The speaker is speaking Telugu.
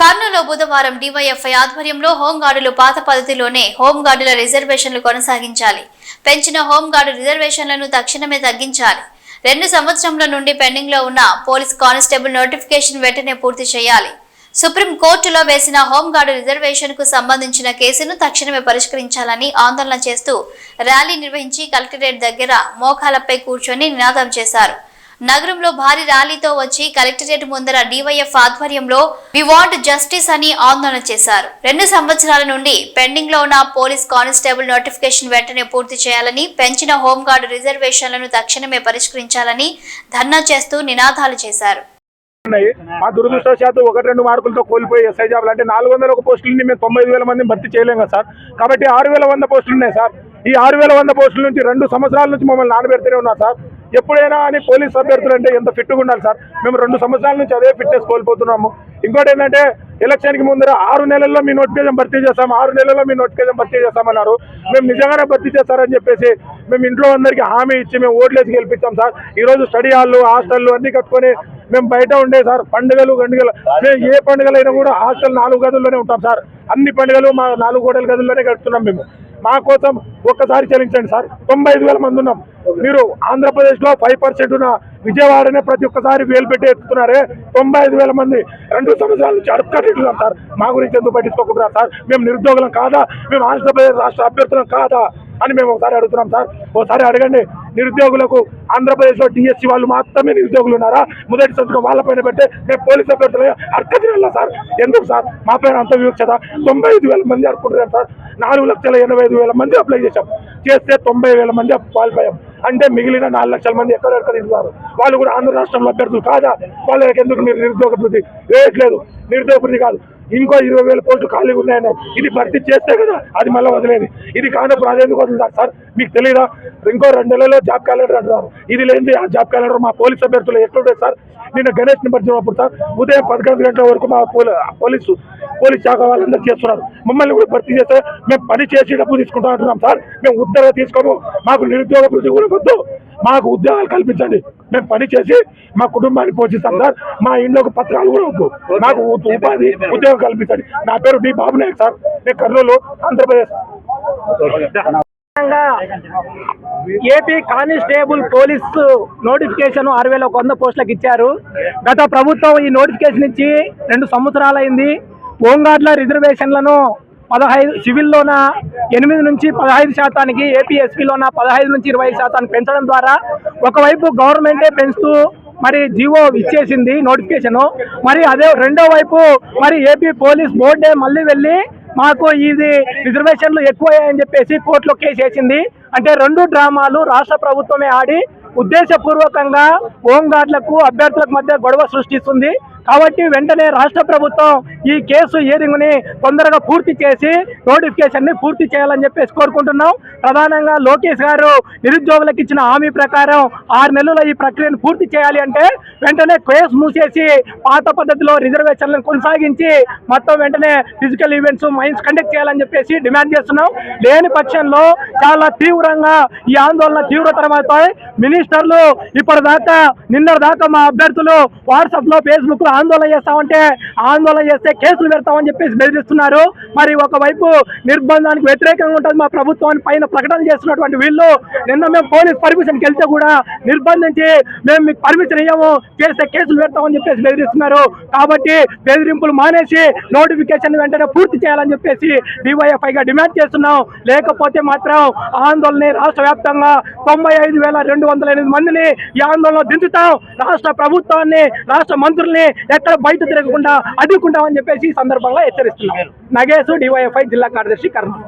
కర్నూలు బుధవారం డివైఎఫ్ఐ ఆధ్వర్యంలో హోంగార్డులు పాత పద్ధతిలోనే హోంగార్డుల రిజర్వేషన్లు కొనసాగించాలి. పెంచిన హోంగార్డు రిజర్వేషన్లను తక్షణమే తగ్గించాలి. రెండు సంవత్సరముల నుండి పెండింగ్లో ఉన్న పోలీస్ కానిస్టేబుల్ నోటిఫికేషన్ వెంటనే పూర్తి చేయాలి. సుప్రీం కోర్టులో వేసిన హోంగార్డు రిజర్వేషన్కు సంబంధించిన కేసును తక్షణమే పరిష్కరించాలని ఆందోళన చేస్తూ ర్యాలీ నిర్వహించి కలెక్టరేట్ దగ్గర మోకాలపై కూర్చొని నినాదం చేశారు. నగరంలో భారీ ర్యాలీతో వచ్చి కలెక్టరేట్ ముందర డివైఎఫ్ ఆధ్వర్యంలో వి వాంట్ జస్టిస్ అని ఆందోళన చేశారు. రెండు సంవత్సరాల నుండి పెండింగ్లో ఉన్న పోలీస్ కానిస్టేబుల్ నోటిఫికేషన్ వెంటనే పూర్తి చేయాలని పెంచిన హోంగార్డు రిజర్వేషన్లను తక్షణమే పరిష్కరించాలని ధర్నా చేస్తూ నినాదాలు చేశారు. ఉన్నాయి మా దురదృష్టవశాత్తు ఒకటి రెండు మార్కులతో కోల్పోయి ఎస్ఐ జాబ్లు అంటే నాలుగు వందల ఒక పోస్టులని మేము తొంభై వేల మందిని భర్తీ చేయలేం కదా సార్. కాబట్టి ఆరు వేల వంద పోస్టులు ఉన్నాయి సార్. ఈ ఆరు వేల వంద పోస్టుల నుంచి రెండు సంవత్సరాల నుంచి మమ్మల్ని నానబెడుతూనే ఉన్నారు సార్. ఎప్పుడైనా అని పోలీస్ అభ్యర్థులు అంటే ఎంత ఫిట్గా ఉండాలి సార్? మేము రెండు సంవత్సరాల నుంచి అదే ఫిట్నెస్ కోల్పోతున్నాము. ఇంకోటి ఏంటంటే ఎలక్షన్కి ముందర ఆరు నెలల్లో మీ నోటిఫికేషన్ భర్తీ చేస్తాం ఆరు నెలల్లో మీ నోటిఫికేషన్ భర్తీ చేస్తామన్నారు. మేము నిజంగానే భర్తీ చేస్తారని చెప్పేసి మేము ఇంట్లో అందరికీ హామీ ఇచ్చి మేము ఓట్లేసి గెలిపించాం సార్. ఈరోజు స్టడీ హాళ్ళు హాస్టళ్ళు అన్నీ కట్టుకొని మేము బయట ఉండే సార్. పండుగలు గండుగలు మేము ఏ పండుగలైనా కూడా హాస్టల్ నాలుగు గదుల్లోనే ఉంటాం సార్. అన్ని పండుగలు మా నాలుగు గోడల గదుల్లోనే గడుపుతున్నాం మేము. మా కోసం ఒక్కసారి చెల్లించండి సార్. తొంభై ఐదు వేల మంది ఉన్నాం. మీరు ఆంధ్రప్రదేశ్లో ఫైవ్ పర్సెంట్ ఉన్న విజయవాడనే ప్రతి ఒక్కసారి వేలు పెట్టి ఎత్తుతున్నారే. తొంభై ఐదు వేల మంది రెండు సంవత్సరాల నుంచి అడుక్కట్టున్నాం సార్. మా గురించి ఎందుకు పట్టించుకోకుండా సార్? మేము నిరుద్యోగులం కాదా? మేము ఆంధ్రప్రదేశ్ రాష్ట్ర అభ్యర్థులం కాదా? అని మేము ఒకసారి అడుగుతున్నాం సార్. ఒకసారి అడగండి. నిరుద్యోగులకు ఆంధ్రప్రదేశ్లో డిఎస్సి వాళ్ళు మాత్రమే నిరుద్యోగులు ఉన్నారా? మొదటి సంతకం వాళ్ళ పైన పెట్టే మేము పోలీస్ అభ్యర్థులు అర్కతిరల్లా సార్. ఎందుకు సార్? మా పైన అంత వివక్షత? తొంభై ఐదు వేల మంది అనుకుంటున్నారు సార్. నాలుగు లక్షల ఎనభై ఐదు వేల మంది అప్లై చేశాం. చేస్తే తొంభై వేల మంది క్వాలిఫై అయ్యాం. అంటే మిగిలిన నాలుగు లక్షల మంది ఎక్కడెక్కడ తింటున్నారు వాళ్ళు కూడా ఆంధ్ర రాష్ట్రంలో అభ్యర్థులు కాదా? వాళ్ళకి ఎందుకు మీరు నిరుద్యోగ వృద్ధి? వేయట్లేదు నిరుద్యోగ వృద్ధి కాదు. ఇంకో ఇరవై వేల పోస్టులు ఖాళీగా ఉన్నాయని. ఇది భర్తీ చేస్తే కదా అది మళ్ళీ వదిలేదు. ఇది కానీ ప్రాధాన్యత వదులుతారు సార్ మీకు తెలియదా ఇంకో రెండు నెలల్లో జాబ్ క్యాలెండర్ అంటున్నారు. ఇది లేనిది ఆ జాబ్ క్యాలెండర్ మా పోలీస్ అభ్యర్థులు ఎట్లుండే సార్? నిన్న గణేష్ నిమజ్జనప్పుడు సార్ ఉదయం పదకొండు గంటల వరకు మా పోలీ పోలీసు పోలీస్ శాఖ వాళ్ళందరూ చేస్తున్నారు. మమ్మల్ని కూడా భర్తీ చేస్తే మేము పని చేసి డబ్బు తీసుకుంటా అంటున్నాం సార్. మేము ఉత్తర్వు తీసుకోము. మాకు నిరుద్యోగ వృద్ధి కూడా వద్దు. మాకు ఉద్యోగాలు కల్పించండి. మేము పని చేసి మా కుటుంబాన్ని పోషిస్తాం సార్. మా ఇంట్లోకి పత్రాలు కూడా వద్దు. మాకు ఉపాధి ఉద్యోగం కల్పించండి. నా పేరు డి బాబు నాయక్ సార్. నేను Kurnool Andhra Pradesh. AP constable police notification ఆరు వేల వంద పోస్టులకు ఇచ్చారు. గత ప్రభుత్వం ఈ నోటిఫికేషన్ ఇచ్చి రెండు సంవత్సరాలైంది. హోంగార్డుల రిజర్వేషన్లను పదహైదు సివిల్లోన ఎనిమిది నుంచి పదహైదు శాతానికి ఏపీఎస్పీలోన పదహైదు నుంచి ఇరవై శాతానికి పెంచడం ద్వారా ఒకవైపు గవర్నమెంటే పెంచుతూ మరి జీవో ఇచ్చేసింది నోటిఫికేషన్. మరి అదే రెండో వైపు మరి ఏపీ పోలీస్ బోర్డే మళ్ళీ వెళ్ళి మాకు ఇది రిజర్వేషన్లు ఎక్కువయ్యాయని చెప్పేసి కోర్టులో కేసు వేసింది. అంటే రెండు డ్రామాలు రాష్ట్ర ప్రభుత్వమే ఆడి ఉద్దేశపూర్వకంగా హోంగార్డులకు అభ్యర్థులకు మధ్య గొడవ సృష్టిస్తుంది. కాబట్టి వెంటనే రాష్ట్ర ప్రభుత్వం ఈ కేసు హియరింగ్ని తొందరగా పూర్తి చేసి నోటిఫికేషన్ని పూర్తి చేయాలని చెప్పేసి కోరుకుంటున్నాం. ప్రధానంగా లోకేష్ గారు నిరుద్యోగులకు ఇచ్చిన హామీ ప్రకారం ఆరు నెలల ఈ ప్రక్రియను పూర్తి చేయాలి అంటే వెంటనే కేసు మూసేసి పాత పద్ధతిలో రిజర్వేషన్లను కొనసాగించి మొత్తం వెంటనే ఫిజికల్ ఈవెంట్స్ మైన్స్ కండక్ట్ చేయాలని చెప్పేసి డిమాండ్ చేస్తున్నాం. లేని పక్షంలో చాలా తీవ్రంగా ఈ ఆందోళన తీవ్రతరమవుతాయి మినిస్టర్లు ఇప్పటిదాకా నిన్న దాకా మా అభ్యర్థులు వాట్సాప్లో ఫేస్బుక్లో ఫేస్బుక్ ఆందోళన చేస్తామంటే ఆందోళన చేస్తే కేసులు పెడతామని చెప్పేసి బెదిరిస్తున్నారు. మరి ఒకవైపు నిర్బంధానికి వ్యతిరేకంగా ఉంటుంది మా ప్రభుత్వాన్ని పైన ప్రకటన చేస్తున్నటువంటి వీళ్ళు. నిన్న మేము పోలీస్ పర్మిషన్కి వెళ్తే కూడా నిర్బంధించి మేము మీకు పర్మిషన్ ఇవ్వము చేస్తే కేసులు పెడతామని చెప్పేసి బెదిరిస్తున్నారు. కాబట్టి బెదిరింపులు మానేసి నోటిఫికేషన్ వెంటనే పూర్తి చేయాలని చెప్పేసి డివైఎఫ్ఐగా డిమాండ్ చేస్తున్నాం. లేకపోతే మాత్రం ఆందోళన రాష్ట్ర వ్యాప్తంగా తొంభై ఐదు వేల రెండు వందల ఎనిమిది మందిని ఈ ఆందోళన దించుతాం. రాష్ట్ర ప్రభుత్వాన్ని రాష్ట్ర మంత్రుల్ని ఎక్కడ బయట తిరగకుండా అడ్డుకుంటామని చెప్పేసి ఈ సందర్భంగా హెచ్చరిస్తున్నాం. నగేష్ డివైఎఫ్ఐ జిల్లా కార్యదర్శి కర్నూలు